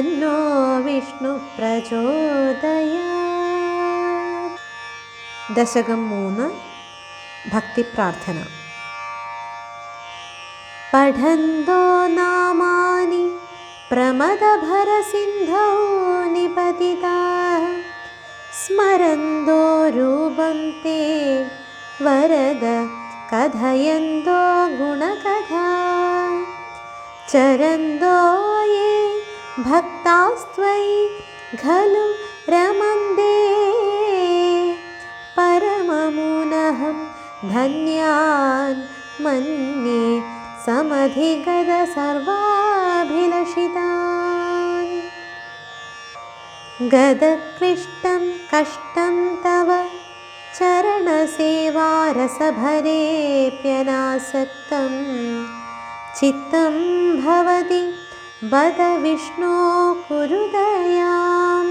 तन्नो विष्णुप्रचोदया दशकं मून् भक्तिप्रार्थना पठन्तो नामानि प्रमदभरसिन्धौ निपतिताः। स्मरन्दो रूपं ते वरद कथयन्तो गुणकथा। चरन्दो ये भक्तास्त्वयि खलु रमन्दे। परममुनहं धन्यान् मन्ये समधिगद सर्वाभिलषितान्। गदक्लिष्टं कष्टं तव चरणसेवारसभरेऽप्यनासक्तं चित्तं भवति बद विष्णो कुरुदयां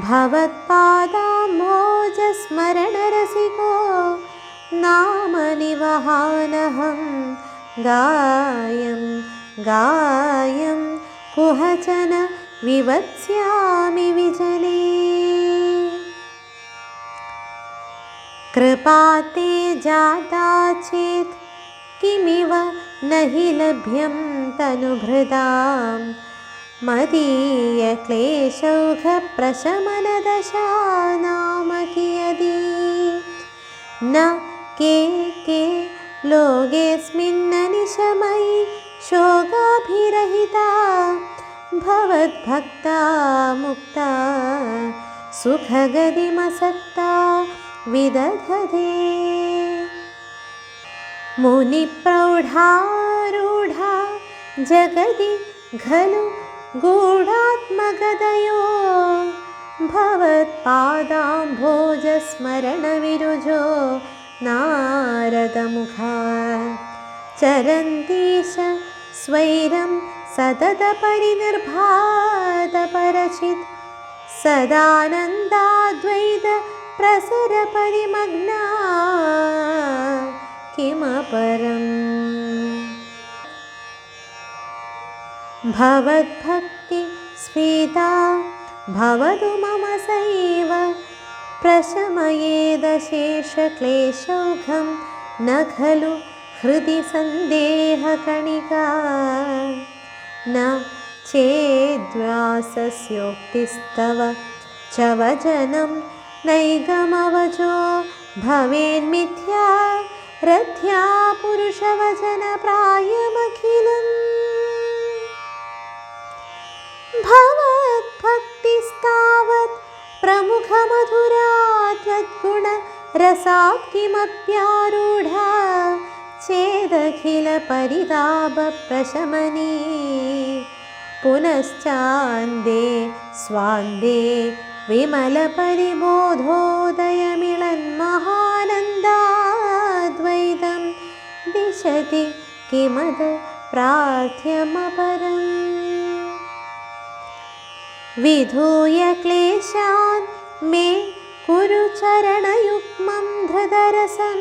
भवत्पादाम्भोजस्मरणरसिको नाम निवहानहं गायं गायं कुहचन विवत्स्यामि विजने कृपा ते जाता चेत् किमिव न हि लभ्यं तनुभृदां मदीयक्लेशौघप्रशमनदशा नाम कियदि न के के लोकेऽस्मिन्ननिशमयि शोकाभिरहिता। भवद्भक्ता मुक्ता सुखगतिमसक्ता विदधते मुनिप्रौढारूढा जगति खलु गूढात्मगदयो भवत्पादाम्भोजस्मरणविरुजो नारदमुखा चरन्तीश स्वैरं सततपरिनिर्भातपरचित् सदानन्दाद्वैतप्रसरपरिमग्ना किमपरम् भवद्भक्तिस्फीता भवतु मम सैव। प्रशमयेदशेषक्लेशौघं न खलु हृदि सन्देहकणिका न चेद्व्यासस्योक्तिस्तव च वचनं नैगमवचो भवेन्मिथ्या रथ्या पुरुषवचनप्रायमखिलम् भवद्भक्तिस्तावत् प्रमुखमधुरा त्वद्गुणरसात् किमप्यारूढा चेदखिलपरितापप्रशमनी। पुनश्चान्दे स्वान्दे विमलपरिबोधोदयमिळन्महानन्दाद्वैतं किमद प्रार्थ्यमपरम्? विधूय क्लेशान् मे कुरु चरणयुग्मं धृतरसं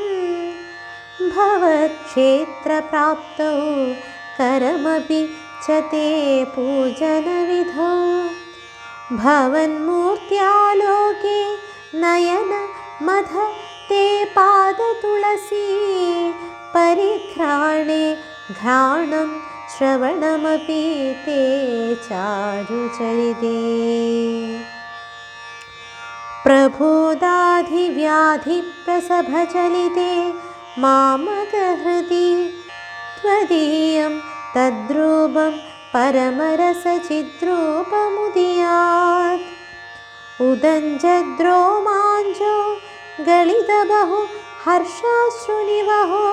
भवत्क्षेत्रप्राप्तौ करमपि च ते पूजनविधौ। भवन्मूर्त्यालोके नयनमध ते पादतुलसी परिघ्राणे घ्राणं श्रवणमपि ते चारुचरिते प्रभोदाधिव्याधिप्रसभचलिते मामकहृदि त्वदीयं तद्रूपं परमरसचिद्रूपमुदीयात्। उदञ्जद्रोमाञ्जो गलितबहु हर्षाश्रुनिवहो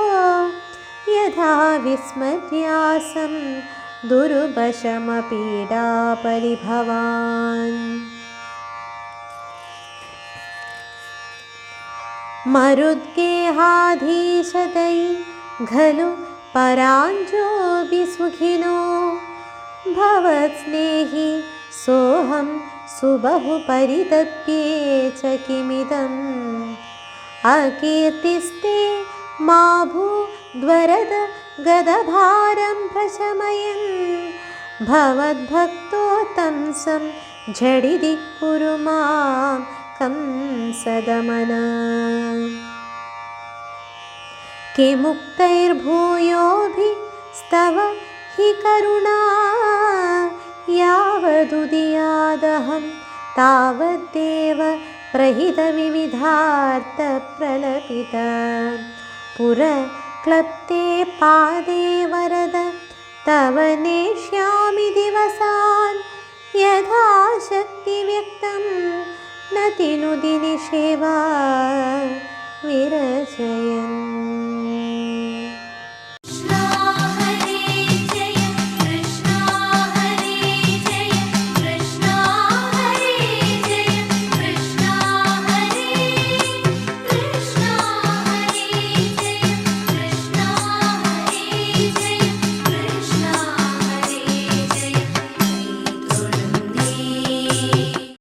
यथा विस्मर्यासं दुर्वशमपीडापरिभवान् मरुद्गेहाधीशतै खलु पराञ्जोऽपि सुखिनो भवत्स्नेहि सोऽहं सुबहु परितप्ये च किमिदम्। अकीर्तिस्ते मा भूद्वरद गदभारं प्रशमयन् तं सं झटिति कुरु मां कंसदमन। किमुक्तैर्भूयोभिस्तव हि करुणा यावदुदीयादहं तावद्देव प्रहितविविधार्थप्रलपित पुरक्लप्ते पादे वरद तव नेष्यामि दिवसान्। यथा शक्तिव्यक्तं न तिनुदिनिषेवा विरचितम्